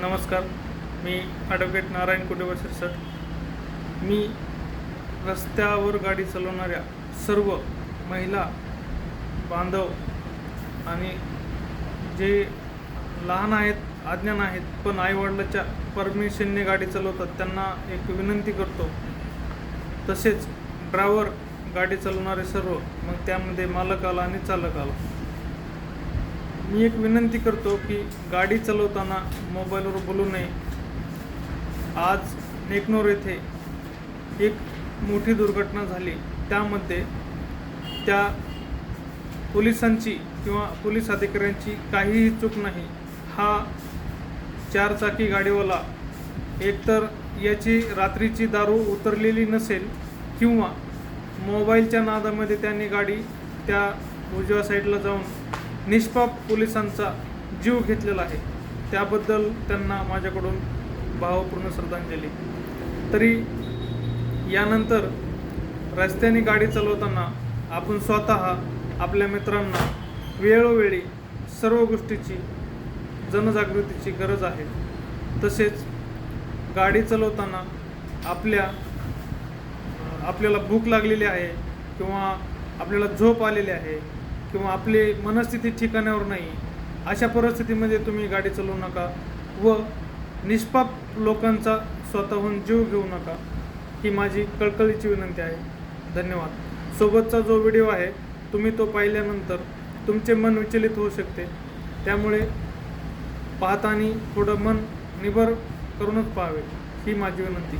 नमस्कार मी ॲडव्होकेट नारायण कुटेवर शिरसट मी रस्त्यावर गाडी चालवणाऱ्या सर्व महिला बांधव आणि जे लहान आहेत अज्ञान आहेत पण आईवडिलाच्या परमिशनने गाडी चालवतात त्यांना एक विनंती करतो. तसेच ड्रायव्हर गाडी चालवणारे सर्व मग त्यामध्ये मालक आला आणि चालक आला. मी एक विनंती करतो की गाडी चालवताना मोबाईलवर बोलू नये. आज नेकनोर येथे एक मोठी दुर्घटना झाली. त्यामध्ये त्या पोलिसांची किंवा पोलीस अधिकाऱ्यांची काहीही चूक नाही. हा चारचाकी गाडीवाला एकतर याची रात्रीची दारू उतरलेली नसेल किंवा मोबाईलच्या नादामध्ये त्यांनी गाडी त्या उजव्या साईडला जाऊन निष्पाप पोलिसांचा जीव घेतलेला आहे. त्याबद्दल त्यांना माझ्याकडून भावपूर्ण श्रद्धांजली. तरी यानंतर रस्त्याने गाडी चालवताना आपण स्वतः आपल्या मित्रांना वेळोवेळी सर्व गोष्टीची जनजागृतीची गरज आहे. तसेच गाडी चालवताना आपल्या आपल्याला भूक लागलेली आहे किंवा आपल्याला झोप आलेली आहे किंवा आपली मनस्थिती ठिकाण्यावर नाही अशा परिस्थितीमध्ये तुम्ही गाडी चालवू नका व निष्पाप लोकांचा स्वतःहून जीव घेऊ नका ही माझी कळकळीची विनंती आहे. धन्यवाद. सोबतचा जो व्हिडिओ आहे तुम्ही तो पाहिल्यानंतर तुमचे मन विचलित होऊ शकते. त्यामुळे पाहताना थोडं मन निबर करूनच पाहावे ही माझी विनंती.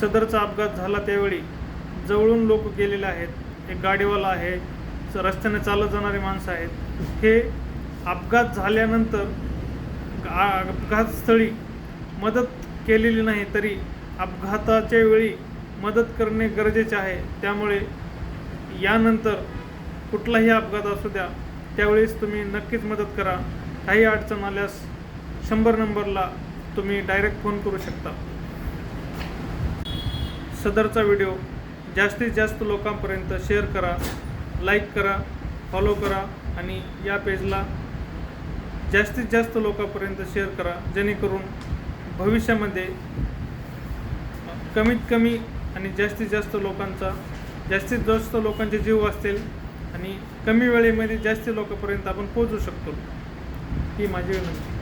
सदरचा अपघात झाला त्यावेळी जवळून लोक गेलेले आहेत. एक गाडीवाला आहे स- रस्त्याने चालत जाणारी माणसं आहेत. हे अपघात झाल्यानंतर अपघातस्थळी मदत केलेली नाही तरी अपघाताच्या वेळी मदत करणे गरजेचे आहे. त्यामुळे यानंतर कुठलाही अपघात असू द्या त्यावेळेस तुम्ही नक्कीच मदत करा. काही अडचण आल्यास शंभर नंबरला तुम्ही डायरेक्ट फोन करू शकता. सदरचा व्हिडिओ जास्तीत जास्त लोकांपर्यंत शेअर करा लाईक करा फॉलो करा आणि या पेजला जास्तीत जास्त लोकांपर्यंत शेअर करा जेणेकरून भविष्यामध्ये कमीत कमी आणि जास्तीत जास्त लोकांचा जास्तीत जास्त लोकांचे जीव वाचतील आणि कमी वेळेमध्ये जास्त लोकांपर्यंत आपण पोहोचू शकतो. ही माझी विनंती.